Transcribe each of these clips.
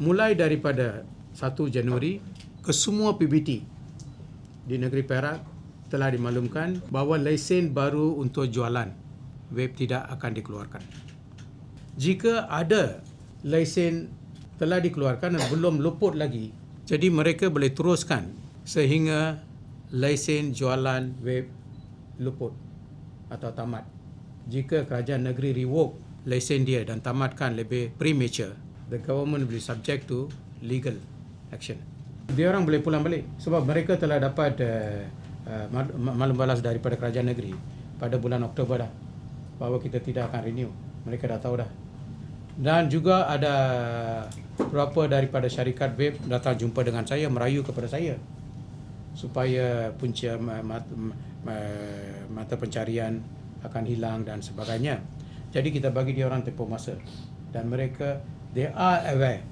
mulai daripada 1 Januari ke semua PBT di negeri Perak telah dimaklumkan bahawa lesen baru untuk jualan vape tidak akan dikeluarkan. Jika ada lesen telah dikeluarkan dan belum luput lagi, jadi mereka boleh teruskan sehingga lesen jualan vape luput atau tamat. Jika kerajaan negeri revoke lesen dia dan tamatkan lebih premature, the government will be subject to legal action. Dia orang boleh pulang balik sebab mereka telah dapat uh, uh, mal- maklum balas daripada kerajaan negeri pada bulan Oktober dah bahawa kita tidak akan renew. Mereka dah tahu dah. Dan juga ada beberapa daripada syarikat vape datang jumpa dengan saya merayu kepada saya supaya punca ma- mat- ma- mata pencarian akan hilang dan sebagainya. Jadi kita bagi dia orang tempoh masa dan mereka they are aware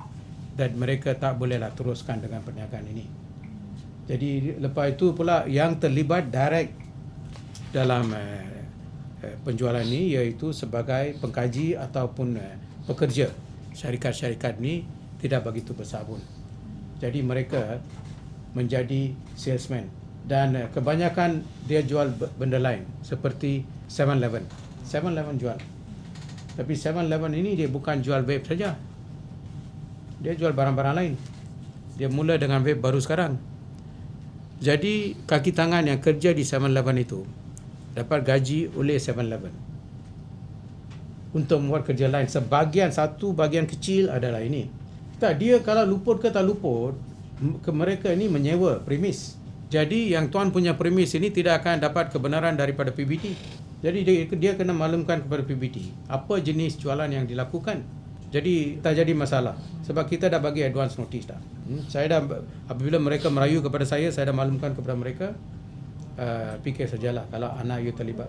that mereka tak bolehlah teruskan dengan perniagaan ini. Jadi lepas itu pula yang terlibat direct dalam uh, penjualan ini iaitu sebagai pengkaji ataupun uh, pekerja syarikat-syarikat ni tidak begitu bersabun. Jadi mereka menjadi salesman dan uh, kebanyakan dia jual benda lain seperti 7-Eleven. 7-Eleven jual. Tapi 7-Eleven ini dia bukan jual vape saja. Dia jual barang-barang lain. Dia mula dengan vape baru sekarang. Jadi kaki tangan yang kerja di 7-Eleven itu dapat gaji oleh 7-Eleven untuk membuat kerja lain. Sebahagian satu bahagian kecil adalah ini. Tak dia kalau luput ke tak luput ke mereka ini menyewa premis. Jadi yang tuan punya premis ini tidak akan dapat kebenaran daripada PBT. Jadi dia, dia kena maklumkan kepada PBT apa jenis jualan yang dilakukan. Jadi tak jadi masalah sebab kita dah bagi advance notice dah. Hmm, saya dah apabila mereka merayu kepada saya saya dah maklumkan kepada mereka uh, fikir sajalah kalau anak you terlibat.